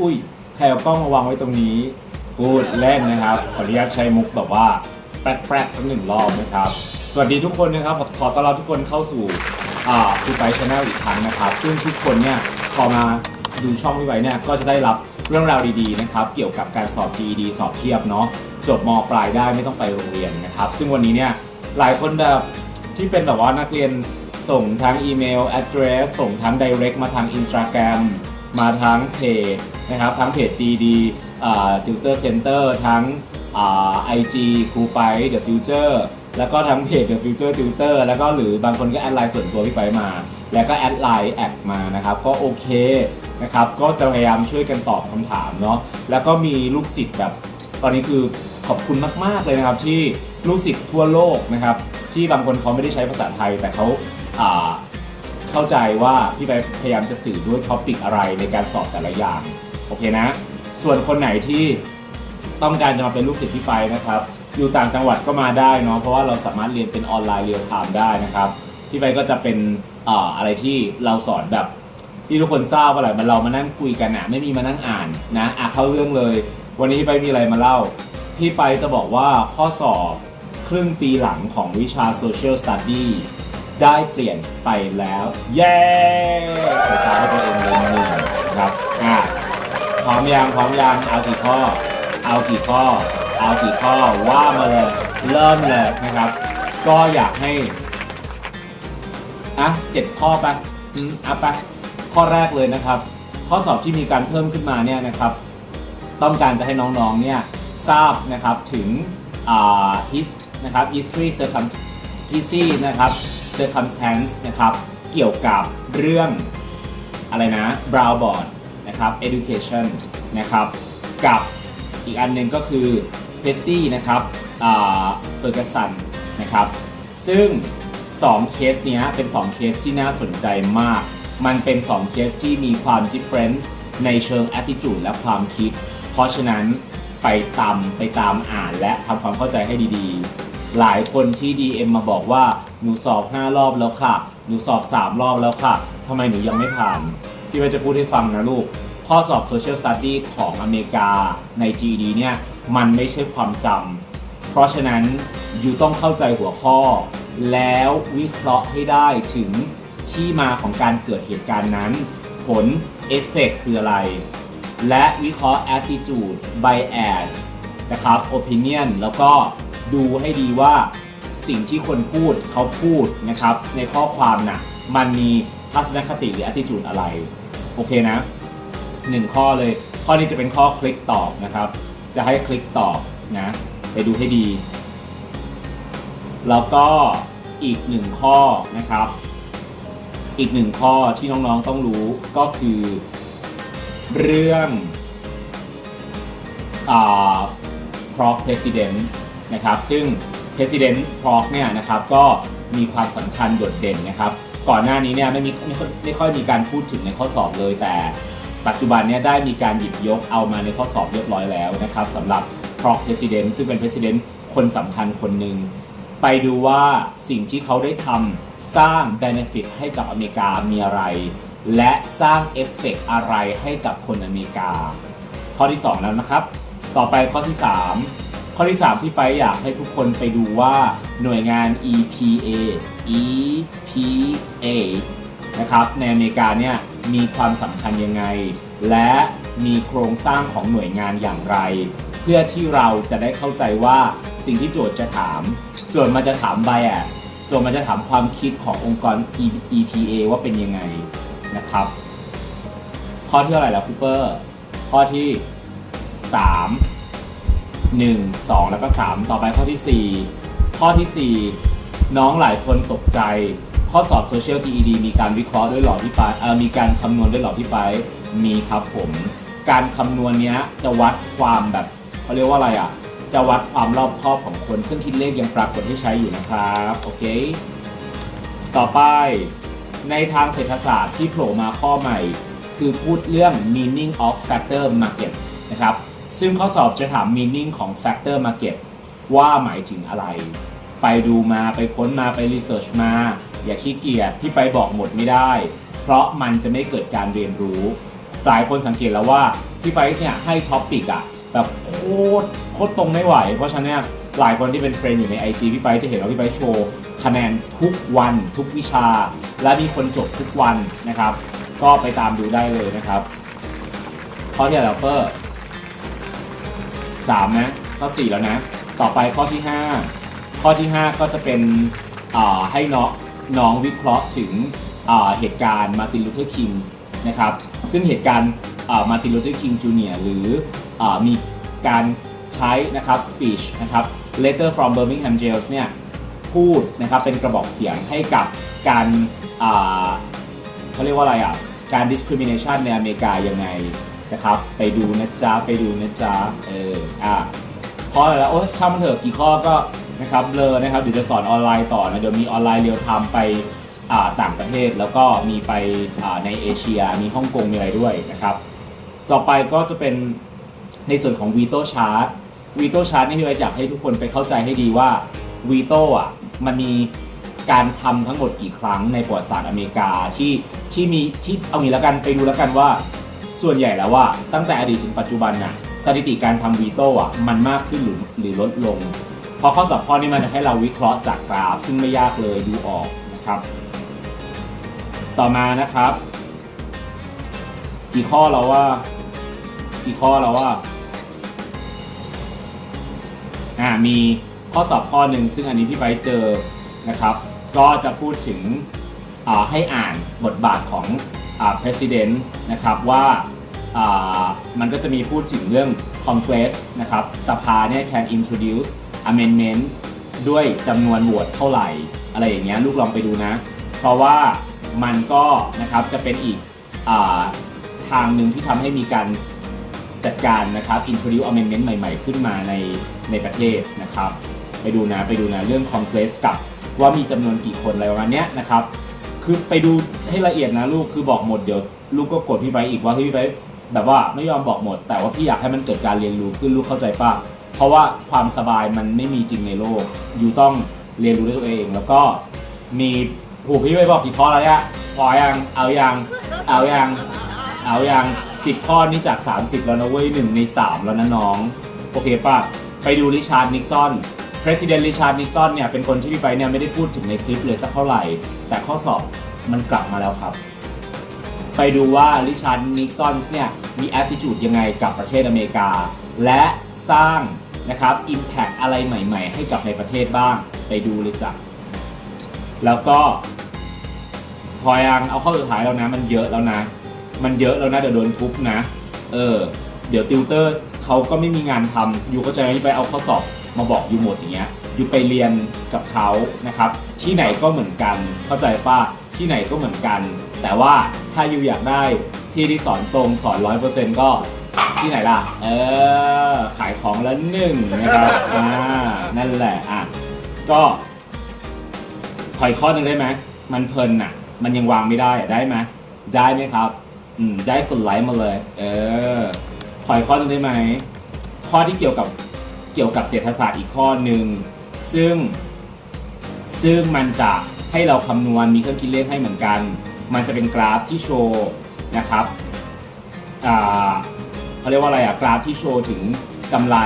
อุ้ยใครเอากล้องมาวางไว้ตรงนี้พูดเล่นนะครับ ขออนุญาตใช้มุกแบบว่าแปลกๆสักหนึ่งรอบนะครับ สวัสดีทุกคนนะครับ ขอขอต้อนรับทุกคนเข้าสู่อ่าคูไปชาแนลอีกครั้งนะครับ ซึ่งทุกคนเนี่ยพอมาดูช่องพี่ไว้เนี่ยก็จะได้รับเรื่องราวดีๆนะครับ เกี่ยวกับการสอบ GED สอบเทียบเนาะจบมปลายได้ไม่ต้องไปโรงเรียนนะครับ ซึ่งวันนี้เนี่ยหลายคนแบบที่เป็นแบบว่านักเรียนส่งทั้งอีเมล address ส่งทั้ง direct มาทาง Instagram มาทั้งเพจ นะครับ ทั้งเพจ GD Tutor Center ทั้งอ่า IG ครูไป The Future แล้วก็ทั้งเพจ The Future Tutor แล้วก็หรือบางคนก็แอดไลน์ส่วนตัวพี่ไปมา แล้วก็แอดไลน์แอดมานะครับ ก็โอเคนะครับ ก็จะพยายามช่วยกันตอบคำถามเนาะแล้วก็มีลูกศิษย์แบบ ตอนนี้คือขอบคุณมากๆเลยนะครับ ที่ลูกศิษย์ทั่วโลกนะครับ ที่บางคนเขาไม่ได้ใช้ภาษาไทย แต่เขาเข้าใจว่าพี่ไปพยายามจะสื่อด้วยท็อปิกอะไรในการสอบแต่ละอย่าง โอเคนะ ส่วนคนไหนที่ต้องการจะมาเป็นลูกศิษย์พี่ไปนะครับ อยู่ต่างจังหวัดก็มาได้เนาะเพราะว่าเราสามารถเรียนเป็นออนไลน์เรียลไทม์ได้นะครับพี่ไปก็จะเป็นออะไรที่เราสอนแบบที่ทุกคนทราบว่าอะไรมันเรามานั่งคุยกันอะไม่มีมานั่งอ่านนะอะเข้าเรื่องเลย วันนี้พี่ไปมีอะไรมาเล่า พี่ไปจะบอกว่าข้อสอบครึ่งปีหลังของวิชา Social Study ได้เปลี่ยนไปแล้ว เย้ขอตาให้ตัวเองเลยหนึ่งนะครับอะ ร้อมยังพร้อมยังเอากี่ข้อ เอากี่ข้อ เอากี่ข้อว่ามาเลยเริ่มเลยนะครับ ก็อยากให้อะเจ็ดข้อไปอืมอะไปข้อแรกเลยนะครับ ข้อสอบที่มีการเพิ่มขึ้นมาเนี่ยนะครับ ต้องการจะให้น้องๆเนี่ยทราบนะครับถึงอ่า his นะครับ history circum history นะครับ circumstance นะครับ เกี่ยวกับเรื่องอะไรนะ brown board นะครับ education นะครับ กับอีกอันหนึ่งก็คือ p e s s y นะครับอ่า Ferguson นะครับ ซึ่ง 2 เคสเนี้ยเป็น 2 เคสที่น่าสนใจมาก มันเป็น 2 เคสที่มีความ difference ในเชิง attitude และความคิด เพราะฉะนั้นไปตามไปตามอ่านและทำความเข้าใจให้ดีๆ หลายคนที่ DM มาบอกว่า หนูสอบ 5 รอบแล้วค่ะ หนูสอบ 3 รอบแล้วค่ะทำไมหนูยังไม่ผ่าน พี่ว่าจะพูดให้ฟังนะลูก ข้อสอบ Social Study ของอเมริกาใน GED เนี่ยมันไม่ใช่ความจำเพราะฉะนั้นยูต้องเข้าใจหัวข้อ แล้ววิเคราะห์ให้ได้ถึงที่มาของการเกิดเหตุการณ์นั้น ผลเอฟเฟกคืออะไร และวิเคราะห์ attitude bias นะครับ opinion แล้วก็ดูให้ดีว่าสิ่งที่คนพูดเขาพูดนะครับ ในข้อความน่ะมันมีทัศนคติหรือ attitude อะไร โอเคนะ หนึ่งข้อเลย ข้อนี้จะเป็นข้อคลิกตอบนะครับ จะให้คลิกตอบนะ ไปดูให้ดี แล้วก็อีกหนึ่งข้อนะครับ อีกหนึ่งข้อที่น้องๆต้องรู้ก็คือ เรื่องอ่า proc president นะครับ ซึ่ง president proc เนี่ยนะครับก็มีความสำคัญโดดเด่นนะครับ ก่อนหน้านี้เนี่ยไม่มีไม่ค่อยไม่ค่อยมีการพูดถึงในข้อสอบเลยแต่ ปัจจุบันเนี่ยได้มีการหยิบยกเอามาในข้อสอบเรียบร้อยแล้วนะครับสำหรับ proc president ซึ่งเป็น president คนสำคัญคนหนึ่งไปดูว่าสิ่งที่เขาได้ทำสร้าง benefit ให้กับอเมริกามีอะไร และสร้างเอฟเฟกอะไรให้กับคนอเมริกา ข้อที่ 2 แล้วนะครับ ต่อไปข้อที่ 3 ข้อที่ 3 ที่ไปอยากให้ทุกคนไปดูว่าหน่วยงาน EPA EPA นะครับในอเมริกาเนี่ย มีความสำคัญยังไง และมีโครงสร้างของหน่วยงานอย่างไร เพื่อที่เราจะได้เข้าใจว่าสิ่งที่โจทย์จะถาม โจทย์มันจะถาม bias โจทย์มันจะถามความคิดขององค์กร EPA ว่าเป็นยังไงนะครับ ข้อที่เท่าไหร่แล้วคูเปอร์ ข้อที่ 3 1 2 แล้วก็ 3 ต่อไปข้อที่ 4 ข้อทีสี่4 น้องหลายคนตกใจ ข้อสอบ Social GED มีการวิเคราะห์ด้วยหรอดพี่ปายมีการคำนวณด้วยหรอดพี่ปายมีครับผม การคำนวณเนี้ยจะวัดความแบบเขาเรียกว่าอะไรอะ จะวัดความรอบคอบของคนเครื่องคิดเลขยังปรากฏให้ใช้อยู่นะครับโอเค ต่อไปในทางเศรษฐศาสตร์ที่โผล่มาข้อใหม่ คือพูดเรื่อง meaning of factor market นะครับ ซึ่งข้อสอบจะถาม meaning ของ factor market ว่าหมายถึงอะไร ไปดูมาไปค้นมาไปรีเสิร์ชมา อย่าขี้เกียจที่ไปบอกหมดไม่ได้ เพราะมันจะไม่เกิดการเรียนรู้หลายคนสังเกตแล้วว่าพี่ไปเนี่ยให้ท็อปปิกอะแบบโคตรโคตรตรงไม่ไหว เพราะฉะนั้นเนี่ยหลายคนที่เป็นเฟรนด์อยู่ใน IG พี่ไปจะเห็นว่าพี่ไปโชว์คะแนนทุกวันทุกวิชา และมีคนจบทุกวันนะครับ ก็ไปตามดูได้เลยนะครับข้อที่แล้วเปอร์สามนะข้อสี่แล้วนะ ต่อไปข้อที่ห้าข้อที่ห้าก็จะเป็นให้น้อง น้องวิเคราะห์ถึงเหตุการณ์มาตินลูเทอร์คิงนะครับซึ่งเหตุการณ์มาตินลูเทอร์คิงจูเนียร์หรืออมีการใช้นะครับ speech นะครับ letter from Birmingham jails เนี่ยพูดนะครับเป็นกระบอกเสียงให้กับการเขาเรียกว่าอะไรอะการ discrimination ในอเมริกายังไงนะครับ ไปดูนะจ๊ะ ไปดูนะจ๊ะ เออ อะข้อแล้วโอ้ช่างมันเถอะกี่ข้อก็ นะครับเลอนะครับเดี๋ยวจะสอนออนไลน์ต่อนะเดี๋ยวมีออนไลน์เรียลไทม์ไปต่างประเทศแล้วก็มีไปในเอเชียมีฮ่องกงมีอะไรด้วยนะครับ ต่อไปก็จะเป็นในส่วนของ Veto Chart Veto Chart นี่พี่ไว้อยากให้ทุกคนไปเข้าใจให้ดีว่า Veto อะมันมีการทำทั้งหมดกี่ครั้งในประวัติศาสตร์อเมริกาที่ที่มีที่เอางี้แล้วกันไปดูแล้วกันว่า ส่วนใหญ่แล้วว่าตั้งแต่อดีตถึงปัจจุบันน่ะสถิติการทำวีโต้อะมันมากขึ้นหรือหรือลดลง พราะข้อสอบข้อนี้มันจะให้เราวิเคราะห์จากกราฟ ซึ่งไม่ยากเลยดูออกนะครับ ต่อมานะครับ กี่ข้อแล้วว่า กี่ข้อแล้วว่าอ่ามีข้อสอบข้อหนึ่งซึ่งอันนี้พี่ไปเจอนะครับ ก็จะพูดถึงอ่าให้อ่านบทบาทของอ่า president นะครับว่าอ่ามันก็จะมีพูดถึงเรื่อง Congress นะครับสภาเนี่ย can introduce amendment ด้วยจำนวนโหวตเท่าไหร่ อะไรอย่างเงี้ยลูกลองไปดูนะ เพราะว่ามันก็นะครับจะเป็นอีกอทางหนึ่งที่ทำให้มีการจัดการนะครับ introduce amendment ใหม่ๆ ขึ้นมาในในประเทศนะครับ ไปดูนะไปดูนะเรื่อง complex กับว่ามีจำนวนกี่คนอะไรประมาณเนี้ยนะครับ คือไปดูให้ละเอียดนะลูกคือบอกหมดเดี๋ยวลูกก็กดพี่ไปอีกว่าพี่ไปแบบว่าไม่ยอมบอกหมด แต่ว่าพี่อยากให้มันเกิดการเรียนรู้ขึ้นลูกเข้าใจป่ะ เพราะว่าความสบายมันไม่มีจริงในโลก อยู่ต้องเรียนรู้ด้วยตัวเอง แล้วก็มีผูพี่ไปบอกกี่ข้อแล้วเนี่ยพอยังเอายังเอายังเอาย่างสิบข้อนี่จาก 30 แล้วนะเว้ยหนึ่งใน 3 แล้วนะน้อง โอเคป่ะ ไปดูริชาร์ดนิกซอน President ริชาร์ดนิกซอนเนี่ยเป็นคนที่พี่ไปเนี่ยไม่ได้พูดถึงในคลิปเลยสักเท่าไหร่ แต่ข้อสอบมันกลับมาแล้วครับ ไปดูว่าริชาร์ดนิกซอนเนี่ยมี attitude ยังไงกับประเทศอเมริกา และ สร้างนะครับ impact อะไรใหม่ ๆ ให้กับในประเทศบ้างไปดูเลยจ้ะแล้วก็ พอยังเอาข้อสุดท้ายแล้วนะ มันเยอะแล้วนะ มันเยอะแล้วนะเดี๋ยวโดนทุบนะ เออ เดี๋ยวติวเตอร์เขาก็ไม่มีงานทำอยู่ก็จะไปเอาข้อสอบมาบอกอยู่หมดอย่างเงี้ยอยู่ไปเรียนกับเขานะครับ ที่ไหนก็เหมือนกัน เข้าใจป่ะที่ไหนก็เหมือนกัน แต่ว่าถ้าอยู่อยากได้ที่ที่สอนตรงสอนร้อยเปอร์เซ็นต์ก็ ที่ไหนล่ะ เออ ขายของละหนึ่งนะครับอ่านั่นแหละอะก็ขออีกข้อหนึ่งได้ไหมมันเพลินอะ มันยังวางไม่ได้อะได้ไหมได้ไหมครับ อืมได้กดไลค์มาเลย เออขออีกข้อหนึงได้ไหมข้อที่เกี่ยวกับเกี่ยวกับเศรษฐศาสตร์อีกข้อหนึ่งซึ่ง ซึ่งมันจะให้เราคำนวณมีเครื่องคิดเลขให้เหมือนกัน มันจะเป็นกราฟที่โชว์นะครับอ่า เขาเรียกว่าอะไรอะกราฟที่โชว์ถึงกำไร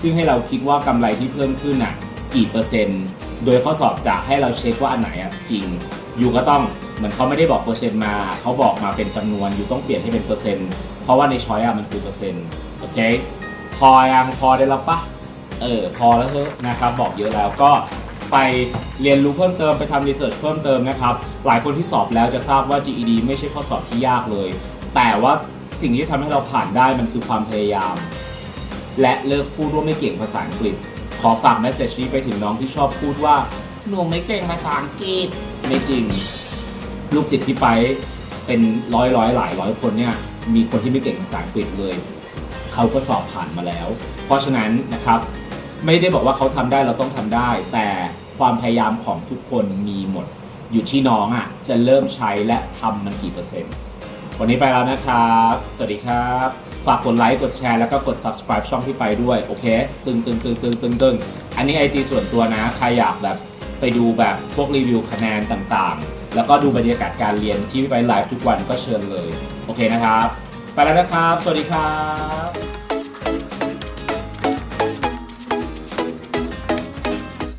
ซึ่งให้เราคิดว่ากำไรที่เพิ่มขึ้นอะกี่เปอร์เซ็นต์ โดยข้อสอบจะให้เราเช็คว่าอันไหนอะจริง อยู่ก็ต้องเหมือนเขาไม่ได้บอกเปอร์เซ็นต์มา เขาบอกมาเป็นจำนวน อยู่ต้องเปลี่ยนให้เป็นเปอร์เซ็นต์ เพราะว่าในช้อยอะมันคือเปอร์เซ็นต์ โอเค พอยังพอได้แล้วปะ เออ พอแล้วเถอะนะครับ บอกเยอะแล้วก็ไปเรียนรู้เพิ่มเติมไปทำรีเสิร์ชเพิ่มเติมนะครับ หลายคนที่สอบแล้วจะทราบว่า GED ไม่ใช่ข้อสอบที่ยากเลย แต่ว่า สิ่งที่ทำให้เราผ่านได้มันคือความพยายาม และเลิกพูดว่าไม่เก่งภาษาอังกฤษ ขอฝากแมสเซจนี้ไปถึงน้องที่ชอบพูดว่าหนูไม่เก่งภาษาอังกฤษไม่จริง ลูกศิษย์ที่ไปเป็นร้อยร้อยหลายร้อยคนเนี่ยมีคนที่ไม่เก่งภาษาอังกฤษเลยเขาก็สอบผ่านมาแล้ว เพราะฉะนั้นนะครับ ไม่ได้บอกว่าเขาทำได้เราต้องทำได้ แต่ความพยายามของทุกคนมีหมด อยู่ที่น้องอะจะเริ่มใช้และทำมันกี่เปอร์เซ็นต์ วันนี้ไปแล้วนะครับ สวัสดีครับ ฝากกดไลค์กดแชร์แล้วก็กด subscribe ช่องที่ไปด้วย โอเค ตึงตึงตึงตึงตึงตึงอันนี้ไอจีส่วนตัวนะ ใครอยากแบบไปดูแบบพวกรีวิวคะแนนต่างๆ แล้วก็ดูบรรยากาศการเรียนที่ไปไลฟ์ทุกวันก็เชิญเลย โอเคนะครับ ไปแล้วนะครับ สวัสดีครับ